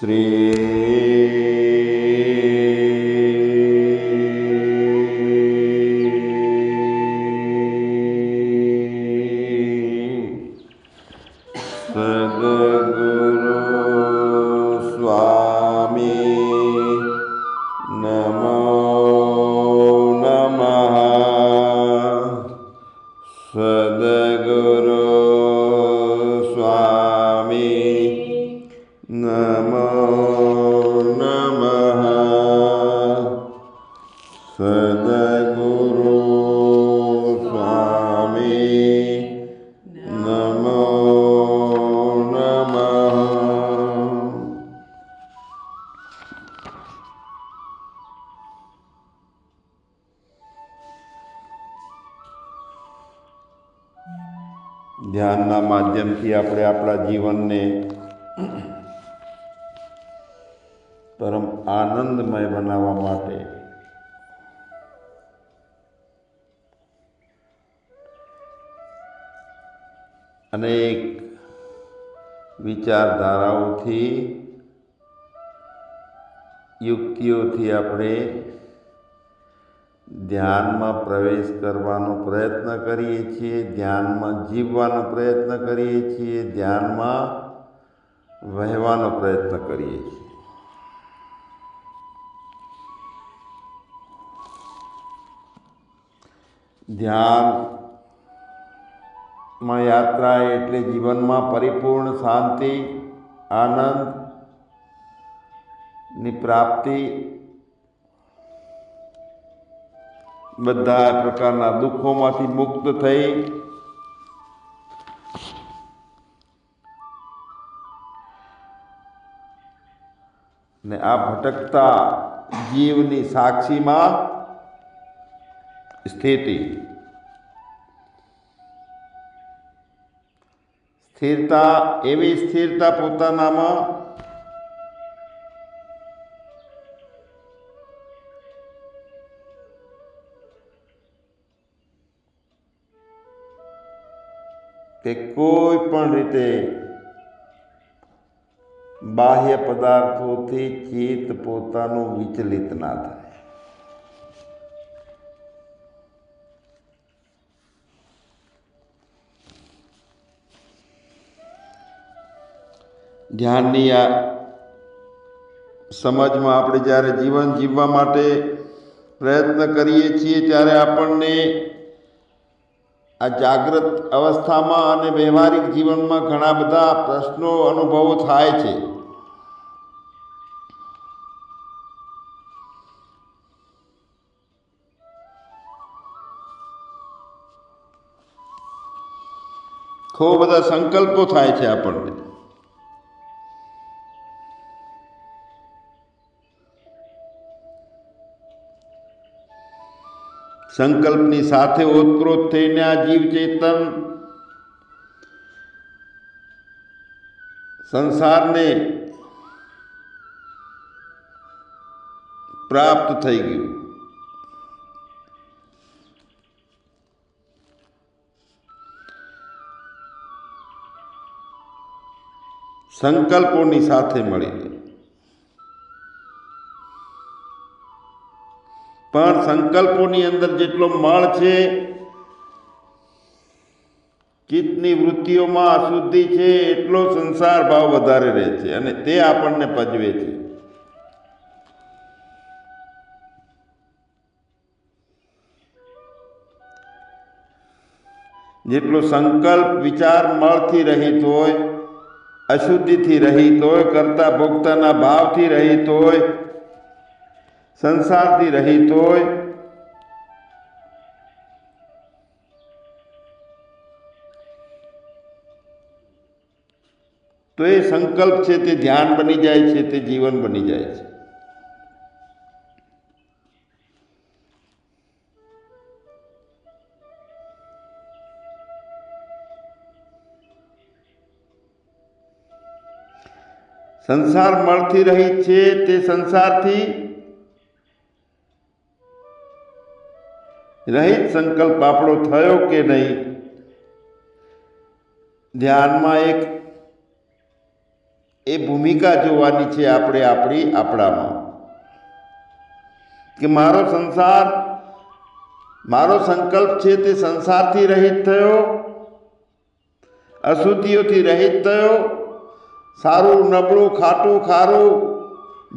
three ધ્યાનના માધ્યમથી આપણે આપણા જીવનને પરમ આનંદમય બનાવવા માટે અનેક વિચારધારાઓથી યુક્તિઓથી આપણે ધ્યાનમાં પ્રવેશ કરવાનો પ્રયત્ન કરીએ છીએ, ધ્યાનમાં જીવવાનો પ્રયત્ન કરીએ છીએ, ધ્યાનમાં વહેવાનો પ્રયત્ન કરીએ છીએ. ધ્યાનમાં યાત્રા એટલે જીવનમાં પરિપૂર્ણ શાંતિ આનંદની પ્રાપ્તિ બધા પ્રકારના દુઃખોમાંથી મુક્ત થઈ. ને આ ભટકતા જીવની સાક્ષીમાં સ્થિતિ. સ્થિરતા, એવી સ્થિરતા પોતાનામાં કે કોઈ પણ રીતે બાહ્ય પદાર્થોથી ચિત્ત પોતાનું વિચલિત ના થાય. ધ્યાનની આ સમજમાં આપણે જ્યારે જીવન જીવવા માટે પ્રયત્ન કરીએ છીએ, ત્યારે આપણને આ જાગૃત અવસ્થામાં અને વ્યવહારિક જીવનમાં ઘણા બધા પ્રશ્નો અનુભવો થાય છે. ખૂબ બધા સંકલ્પો થાય છે આપણને. સંકલ્પની સાથે ઓતપ્રોત થઈને આ જીવ ચેતન સંસારને પ્રાપ્ત થઈ ગયું. સંકલ્પોની સાથે મળીને પણ સંકલ્પોની અંદર જેટલો મળ છે ચિત્તની વૃત્તિઓમાં અશુદ્ધિ છે, એટલો સંસાર ભાવ વધારે રહે છે અને તે આપણને પજવે છે. જેટલો સંકલ્પ વિચાર મળથી રહિત હોય, અશુદ્ધિથી રહિત હોય, કરતા ભોગતાના ભાવથી રહિત હોય સંસારથી રહી તોય તો એ સંકલ્પ છે તે ધ્યાન બની જાય છે, તે જીવન બની જાય છે. સંસાર મળતી રહી છે તે સંસારથી રહિત સંકલ્પ આપણો થયો કે નહીં? ધ્યાનમાં એક એ ભૂમિકા જોવાની છે આપણે આપણી આપણામાં. કે મારો સંસાર, મારો સંકલ્પ છે તે સંસારથી રહિત થયો, અશુદ્ધિઓથી રહિત થયો, સારું, નબળું, ખાટું, ખારું,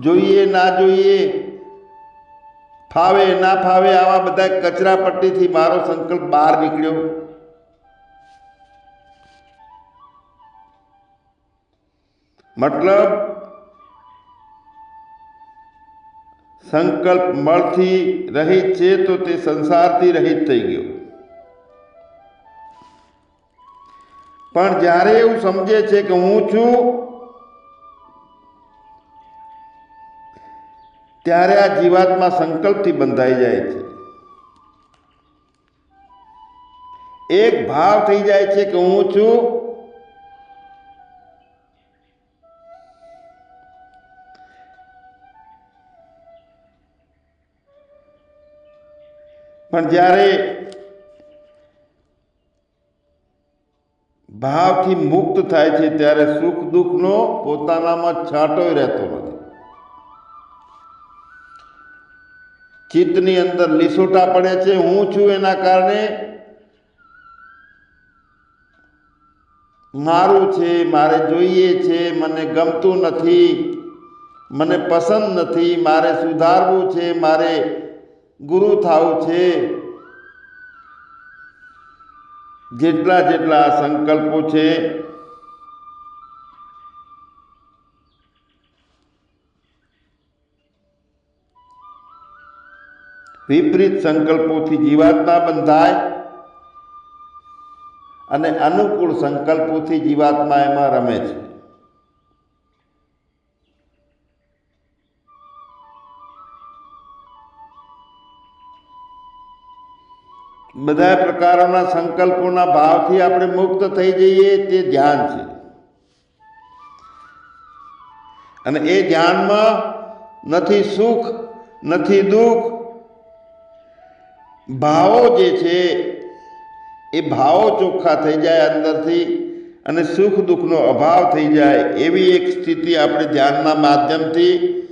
જોઈએ, ના જોઈએ ફાવે, ના ફાવે, આવા બધા કચરા પટ્ટીથી મારો સંકલ્પ બહાર નીકળ્યો. મતલબ, સંકલ્પ મળથી રહિત છે તો તે સંસારથી રહિત થઈ ગયો. પણ જ્યારે એવું સમજે છે કે હું છું ત્યારે આ જીવાત્મા સંકલ્પથી બંધાઈ જાય છે. એક ભાવ થઈ જાય છે કે હું છું પણ જ્યારે ભાવથી મુક્ત થાય છે, ત્યારે સુખ દુઃખનો પોતાનામાં છાંટોય રહેતો નથી. ચિત્તની અંદર લીસોટા પડે છે, હું છું એના કારણે મારું છે, મારે જોઈએ છે, મને ગમતું નથી, મને પસંદ નથી, મારે સુધારવું છે, મારે ગુરુ થવું છે. જેટલા જેટલા સંકલ્પો છે વિપરીત સંકલ્પોથી જીવાત્મા બંધાય અને અનુકૂળ સંકલ્પોથી જીવાત્મા એમાં રમે છે. બધા પ્રકારોના સંકલ્પોના ભાવથી આપણે મુક્ત થઈ જઈએ તે ધ્યાન છે. અને એ ધ્યાનમાં નથી સુખ, નથી દુઃખ ભાવો જે છે, એ ભાવો ચોખ્ખા થઈ જાય અંદરથી અને સુખ દુઃખનો અભાવ થઈ જાય એવી એક સ્થિતિ આપણે ધ્યાનના માધ્યમથી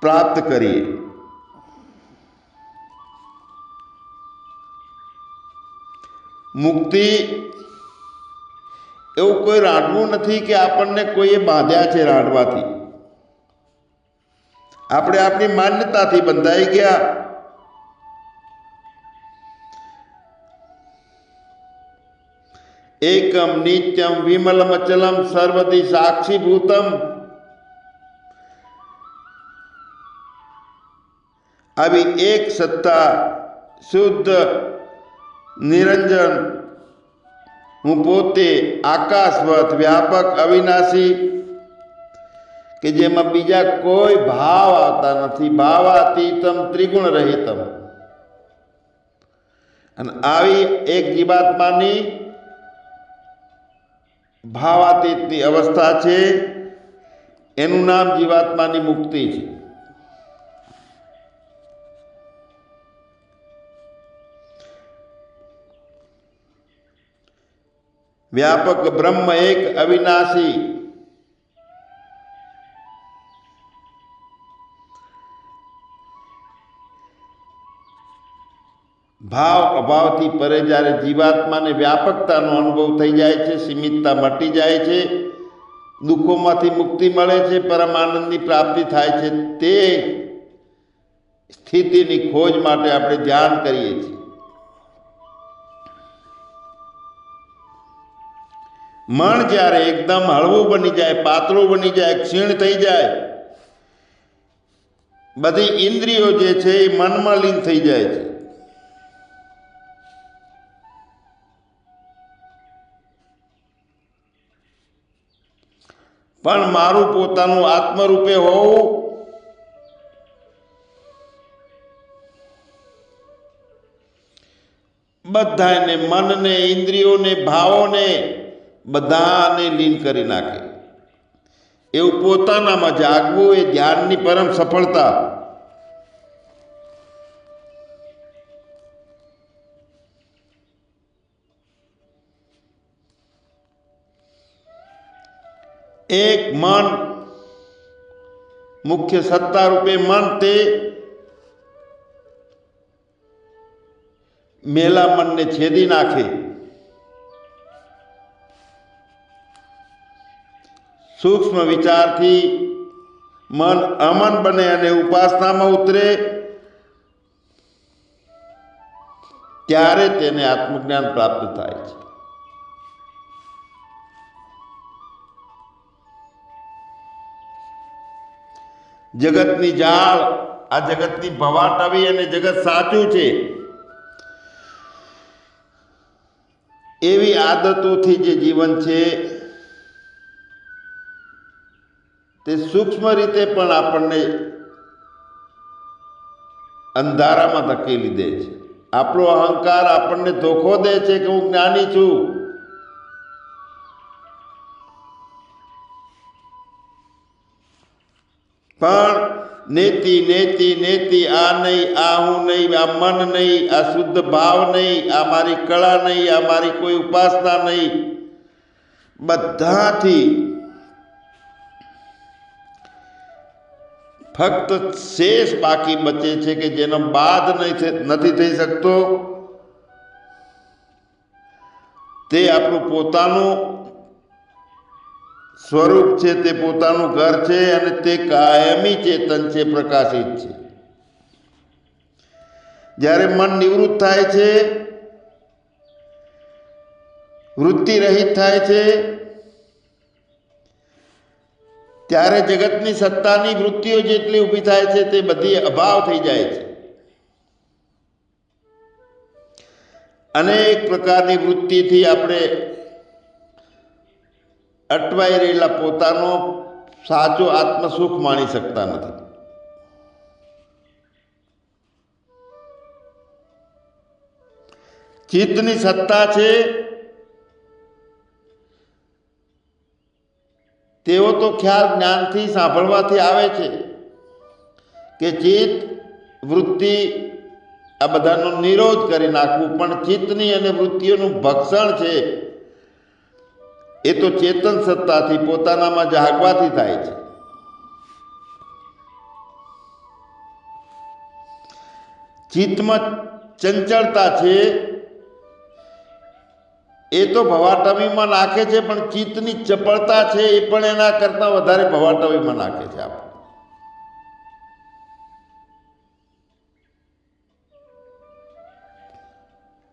પ્રાપ્ત કરીએ. મુક્તિ એવું કોઈ રાંધવું નથી કે આપણને કોઈએ બાંધ્યા છે રાંધવાથી આપણે આપણી માન્યતાથી બંધાઈ ગયા. એકમ નિત્યમ વિમલમ અચલમ સર્વદી સાક્ષીભૂતમ આવી એક સત્તા શુદ્ધ નિરંજન હું પોતે આકાશવત વ્યાપક અવિનાશી કે જેમાં બીજા કોઈ ભાવ આવતા નથી ભાવાતીતમ ત્રિગુણ રહિતમ અને આવી એક જીવાત્માની ભાવાતીતની અવસ્થા છે. એનું નામ જીવાત્માની મુક્તિ છે. વ્યાપક બ્રહ્મ એક અવિનાશી ભાવ અભાવથી પરે જ્યારે જીવાત્માને વ્યાપકતાનો અનુભવ થઈ જાય છે, સીમિતતા મટી જાય છે, દુઃખોમાંથી મુક્તિ મળે છે પરમાનંદની પ્રાપ્તિ થાય છે, તે સ્થિતિની ખોજ માટે આપણે ધ્યાન કરીએ છીએ. મન જ્યારે એકદમ હળવું બની જાય, પાતળું બની જાય, ક્ષીણ થઈ જાય, બધી ઇન્દ્રિયો જે છે એ મનમાં લીન થઈ જાય છે. પણ મારું પોતાનું આત્મરૂપે હોવું બધાને મનને, ઇન્દ્રિયોને, ભાવોને બધાને લીન કરી નાખે. એવું પોતાનામાં જાગવું એ ધ્યાનની પરમ સફળતા. એક મન, મુખ્ય સત્તા રૂપે મન તે મેલા મનને છેદી નાખે. સૂક્ષ્મ વિચારથી મન અમન બને અને ઉપાસનામાં ઉતરે. ત્યારે તેને આત્મજ્ઞાન પ્રાપ્ત થાય છે. જગતની જાળ, આ જગતની ભવાટવી અને જગત સાચું છે. એવી આદતોથી જે જીવન છે, તે સૂક્ષ્મ રીતે પણ આપણને અંધારામાં ધકેલી દે છે. આપણો અહંકાર આપણને ધોખો દે છે કે હું જ્ઞાની છું. પણ નેતિ નેતિ નેતિ, આ નહીં, આ હું નહીં, આ મન નહીં, આ શુદ્ધ ભાવ નહીં, આ મારી કળા નહીં, આ મારી કોઈ ઉપાસના નહીં. બધાથી ફક્ત શેષ બાકી બચે છે કે જેનો બાદ નથી થઈ શકતો. તે આપણું પોતાનું સ્વરૂપ છે તે પોતાનું ઘર છે અને તે કાયમી ચેતન છે, પ્રકાશિત છે. જ્યારે મન નિવૃત્ત થાય છે, વૃત્તિ રહિત થાય છે, ત્યારે જગતની સત્તાની વૃત્તિઓ જેટલી ઊભી થાય છે, તે બધી અભાવ થઈ જાય છે. અનેક પ્રકારની વૃત્તિથી આપણે અટવાઈ રહેલા પોતાનો સાચો આત્મસુખ માણી શકતા નથી. ચિત્તની સત્તા છે, તેઓ તો ખ્યાલ જ્ઞાનથી સાંભળવાથી આવે છે કે ચિત્ત, વૃત્તિ આ બધાનો નિરોધ કરી નાખવું, પણ ચિત્તની અને વૃત્તિઓનું ભક્ષણ છે એ તો ચેતન સત્તાથી પોતાનામાં જાગવાથી થાય છે. ચિત્તમાં ચંચળતા છે, એ તો ભવાટવીમાં નાખે છે, પણ ચિત્તની ચપળતા છે, એ પણ એના કરતાં વધારે ભવાટવીમાં નાખે છે આપણે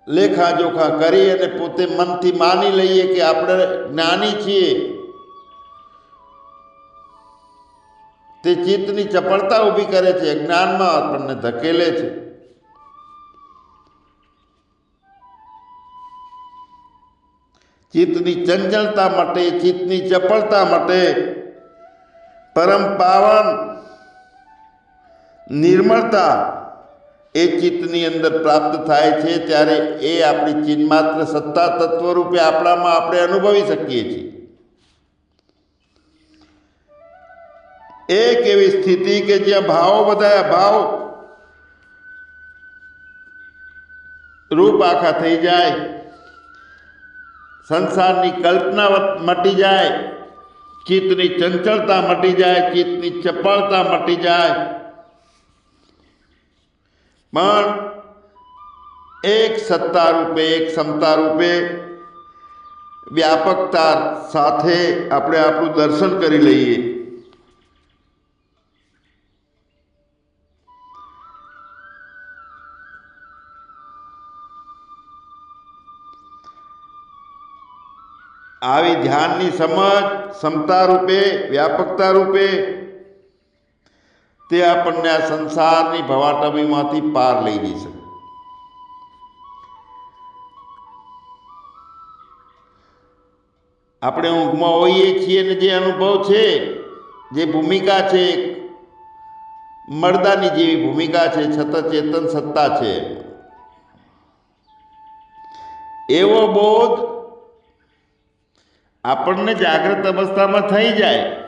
લેખાજોખા કરી અને પોતે મનથી માની લઈએ કે આપણે જ્ઞાની છીએ. તે ચિત્તની ચપળતા ઊભી કરે છે, જ્ઞાનમાં આપણને ધકેલે છે. ચિત્તની ચંચળતા માટે, ચિત્તની ચપળતા માટે પરમ પાવન, નિર્મળતા એ ચિત્તની અંદર પ્રાપ્ત થાય છે ત્યારે એ આપણી ચિન્માત્ર સત્તા તત્વ રૂપે આપણામાં આપણે અનુભવી શકીએ છીએ. એક એવી સ્થિતિ કે જ્યાં ભાવો બધા ભાવ રૂપ આખા થઈ જાય, સંસારની કલ્પના મટી જાય, ચિત્તની ચંચળતા મટી જાય, ચિત્તની ચપળતા મટી જાય પણ એક સત્તા રૂપે, એક ક્ષમતા રૂપે વ્યાપકતા સાથે આપણે આપણું દર્શન કરી લઈએ. આવી ધ્યાનની સમજ ક્ષમતા રૂપે, વ્યાપકતા રૂપે તે આપણને આ સંસારની ભવાટમીમાંથી પાર લઈ જશે આપણે ઊંઘમાં હોઈએ છીએ ને જે અનુભવ છે, જે ભૂમિકા છે મરદાની જેવી ભૂમિકા છે, છતાં ચેતન સત્તા છે. એવો બોધ આપણને જાગ્રત અવસ્થામાં થઈ જાય.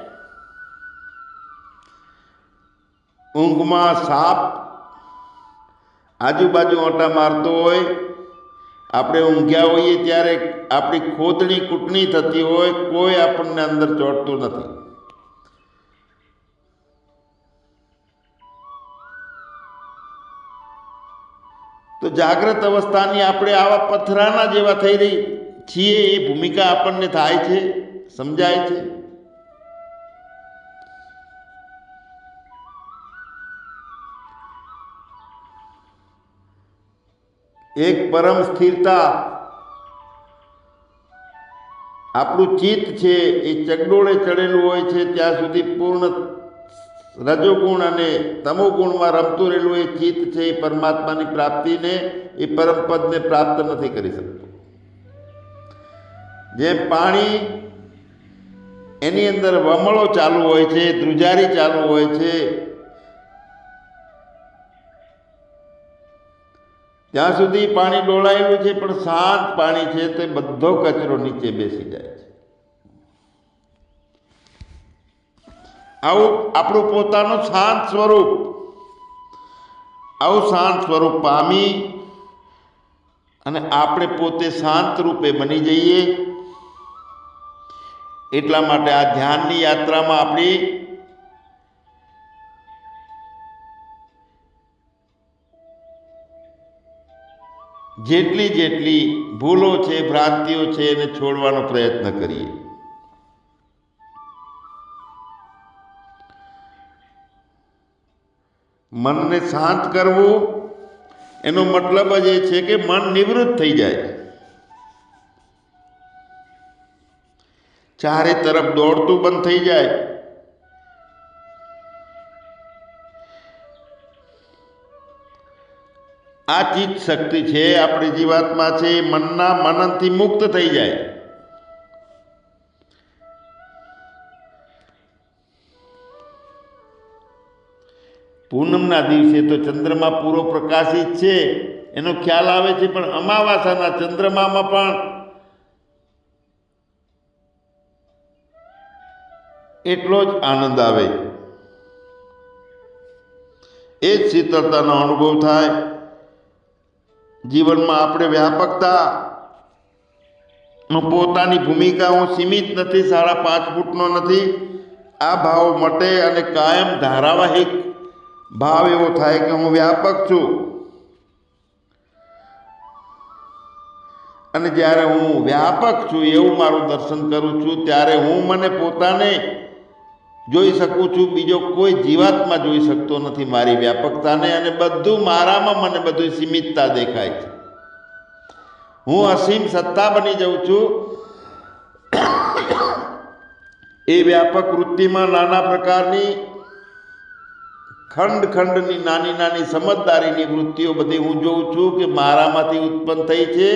ઊંઘમાં સાપ આજુબાજુ ઓટા મારતો હોય, આપણે ઊંઘ્યા હોઈએ ત્યારે આપણી ખોદણી કૂટણી થતી હોય, કોઈ આપણને અંદર ચોટતું નથી. તો જાગ્રત અવસ્થાની આપણે આવા પથરાના જેવા થઈ રહી છીએ, એ ભૂમિકા આપણને થાય છે, સમજાય છે. એક પરમ સ્થિરતા. આપણું ચિત્ત છે, એ ચગડોળે ચડેલું હોય છે, ત્યાં સુધી પૂર્ણ રજોગુણ અને તમોગુણમાં રમતું રહેલું એ ચિત્ત છે, એ પરમાત્માની પ્રાપ્તિને, એ પરમપદને પ્રાપ્ત નથી કરી શકતું. જેમ પાણી એની અંદર વમળો ચાલુ હોય છે, ધ્રુજારી ચાલુ હોય છે ત્યાં સુધી પાણી ડોળાયેલું છે, પણ શાંત પાણી છે, તે બધો કચરો નીચે બેસી જાય છે. આવું આપણું પોતાનું શાંત સ્વરૂપ. આવું શાંત સ્વરૂપ પામી અને આપણે પોતે શાંત રૂપે બની જઈએ. એટલા માટે આ ધ્યાનની યાત્રામાં આપણી જેટલી જેટલી ભૂલો છે, ભ્રાંતિઓ છે, એને છોડવાનો પ્રયત્ન કરીએ. મનને શાંત કરવું, એનો મતલબ જ એ છે કે મન નિવૃત્ત થઈ જાય. ચારે તરફ દોડતું બંધ થઈ જાય. આ ચિત્ત શક્તિ છે, આપણી જીવાત્મા છે, મનના મનનથી મુક્ત થઈ જાય. પૂનમના દિવસે તો ચંદ્રમા પૂરો પ્રકાશિત છે, એનો ખ્યાલ આવે છે, પણ અમાવાસાના ચંદ્રમામાં પણ એટલો જ આનંદ આવે. એ જ શીતળતાનો અનુભવ થાય. જીવનમાં આપણે વ્યાપકતા પોતાની ભૂમિકા હું સીમિત નથી, સાડા પાંચ ફૂટનો નથી. આ ભાવ મટે અને કાયમ ધારાવાહિક ભાવ એવો થાય કે હું વ્યાપક છું. અને જ્યારે હું વ્યાપક છું એવું મારું દર્શન કરું છું, ત્યારે હું મને પોતાને જોઈ શકું છું, બીજો કોઈ જીવાતમાં જોઈ શકતો નથી મારી વ્યાપકતાને અને બધું મારામાં મને બધું સીમિતતા દેખાય છે. હું અસીમ સત્તા બની જાઉં છું. એ વ્યાપક વૃત્તિમાં નાના પ્રકારની ખંડ ખંડની, નાની નાની સમજદારીની વૃત્તિઓ બધી હું જોઉં છું કે મારામાંથી ઉત્પન્ન થઈ છે,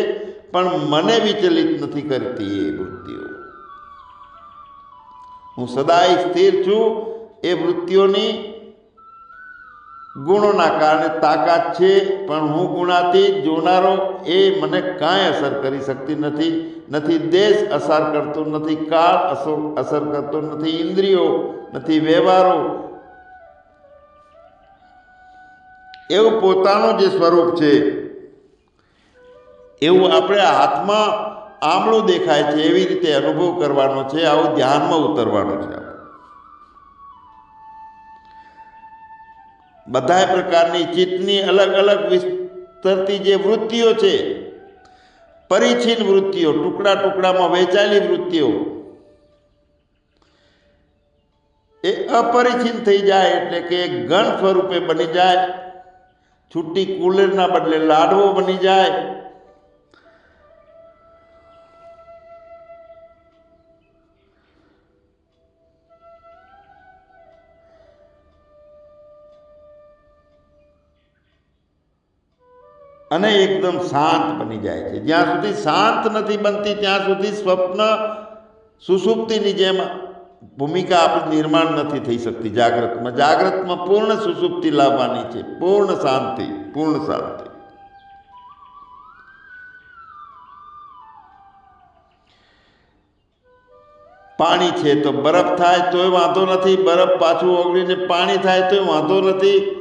પણ મને વિચલિત નથી કરતી એ વૃત્તિઓ હું સદાય સ્થિર છું. એ વૃત્તિઓની ગુણોના કારણે તાકાત છે, પણ હું ગુણાતી જોનારો એ મને કાંઈ અસર કરી શકતી નથી. નથી દેશ અસર કરતો, નથી કાળ અસર અસર કરતો, નથી ઇન્દ્રિયો, નથી વ્યવહારો. એવું પોતાનું જે સ્વરૂપ છે, એવું આપણે હાથમાં આમળું દેખાય છે, એવી રીતે અનુભવ કરવાનો છે, આવું ધ્યાનમાં ઉતરવાનું છે બધા પ્રકારની ચિત્તની અલગ અલગ વિસ્તરતી જે વૃત્તિઓ છે પરિચ્છિન્ન વૃત્તિઓ, ટુકડા ટુકડામાં વહેંચાયેલી વૃત્તિઓ, એ અપરિચિન થઈ જાય એટલે કે ઘન સ્વરૂપે બની જાય, છૂટી કુલરના બદલે લાડવો બની જાય અને એકદમ શાંત બની જાય છે. જ્યાં સુધી શાંત નથી બનતી, ત્યાં સુધી સ્વપ્ન સુસુપ્તિની જેમ ભૂમિકા આપણી નિર્માણ નથી થઈ શકતી જાગ્રતમાં જાગ્રતમાં પૂર્ણ સુસુપ્તિ લાવવાની છે. પૂર્ણ શાંતિ પૂર્ણ શાંતિ. પાણી છે તો બરફ થાય તોય વાંધો નથી. બરફ પાછું ઓગળીને પાણી થાય તોય વાંધો નથી.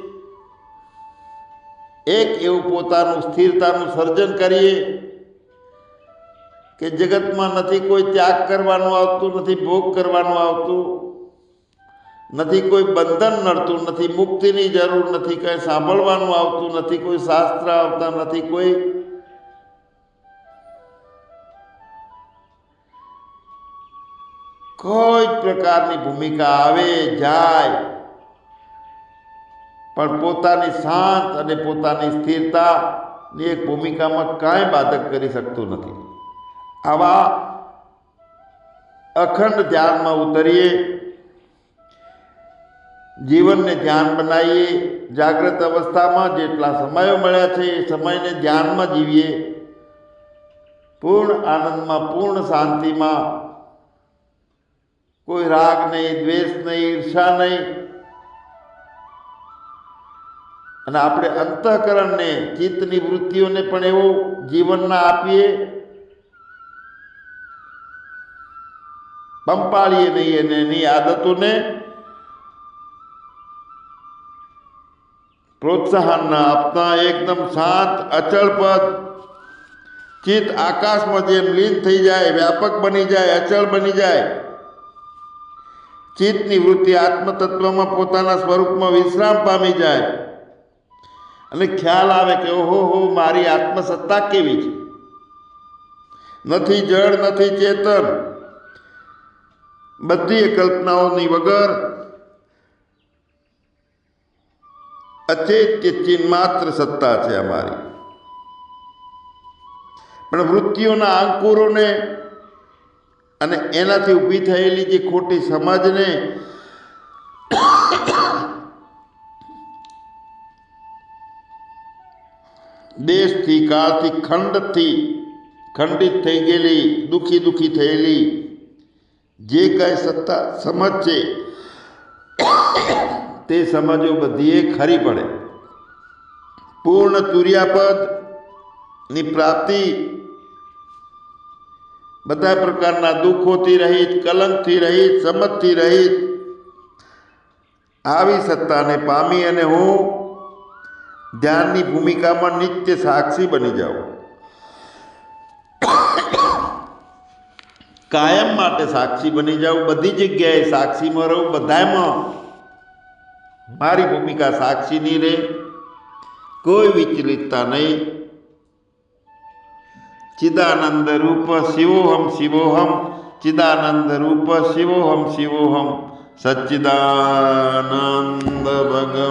એક એવું પોતાનું સ્થિરતાનું સર્જન કરીએ કે જગતમાં નથી કોઈ ત્યાગ કરવાનું આવતું, નથી ભોગ કરવાનું આવતું, નથી કોઈ બંધન નડતું, નથી મુક્તિની જરૂર, નથી કંઈ સાંભળવાનું આવતું, નથી કોઈ શાસ્ત્ર આવતા, નથી કોઈ. કોઈ જ પ્રકારની ભૂમિકા આવે, જાય. પણ પોતાની શાંત અને પોતાની સ્થિરતાની એક ભૂમિકામાં કાંઈ બાધક કરી શકતું નથી. આવા અખંડ ધ્યાનમાં ઉતરીએ, જીવનને ધ્યાન બનાવીએ, જાગ્રત અવસ્થામાં જેટલા સમયો મળ્યા છે એ સમયને ધ્યાનમાં જીવીએ, પૂર્ણ આનંદમાં, પૂર્ણ શાંતિમાં, કોઈ રાગ નહીં, દ્વેષ નહીં, ઈર્ષા નહીં અને આપણે અંતઃકરણને, ચિત્તની વૃત્તિઓને પણ એવું જીવનના આપીએ. પંપાળીએ નહીં અને એની આદતોને પ્રોત્સાહન ના આપતા, એકદમ શાંત, અચળ પદ. ચિત્ત આકાશમાં જેમ લીન થઈ જાય, વ્યાપક બની જાય, અચળ બની જાય. ચિત્તની વૃત્તિ આત્મતત્વમાં પોતાના સ્વરૂપમાં વિશ્રામ પામી જાય. અને ખ્યાલ આવે કે ઓહો, હો, મારી આત્મસત્તા કેવી છે? નથી જળ, નથી ચેતન. બધી કલ્પનાઓની વગર અચેત્ય ચિહ્ન માત્ર સત્તા છે અમારી. પણ વૃત્તિઓના અંકુરોને અને એનાથી ઊભી થયેલી જે ખોટી સમજને દેશથી, કાળથી ખંડથી ખંડિત થઈ ગયેલી, દુઃખી દુઃખી થયેલી. જે કાંઈ સત્તા સમજ છે તે સમજો બધીએ ખરી પડે. પૂર્ણ તુર્યાપદની પ્રાપ્તિ બધા પ્રકારના દુઃખોથી રહિત, કલંકથી રહિત સમજથી રહિત. આવી સત્તાને પામી અને હું ધ્યાનની ભૂમિકામાં નિત્ય સાક્ષી બની જાઓ. કાયમ માટે સાક્ષી બની જાઓ. બધી જગ્યાએ સાક્ષીમાં રહો. બધામાં મારી ભૂમિકા સાક્ષીની રહે. કોઈ વિચલિતતા નહીં. ચિદાનંદ રૂપ શિવોહમ શિવોહમ. ચિદાનંદ રૂપ શિવોહમ શિવોહમ. સચ્ચિદાનંદ ભગવાનની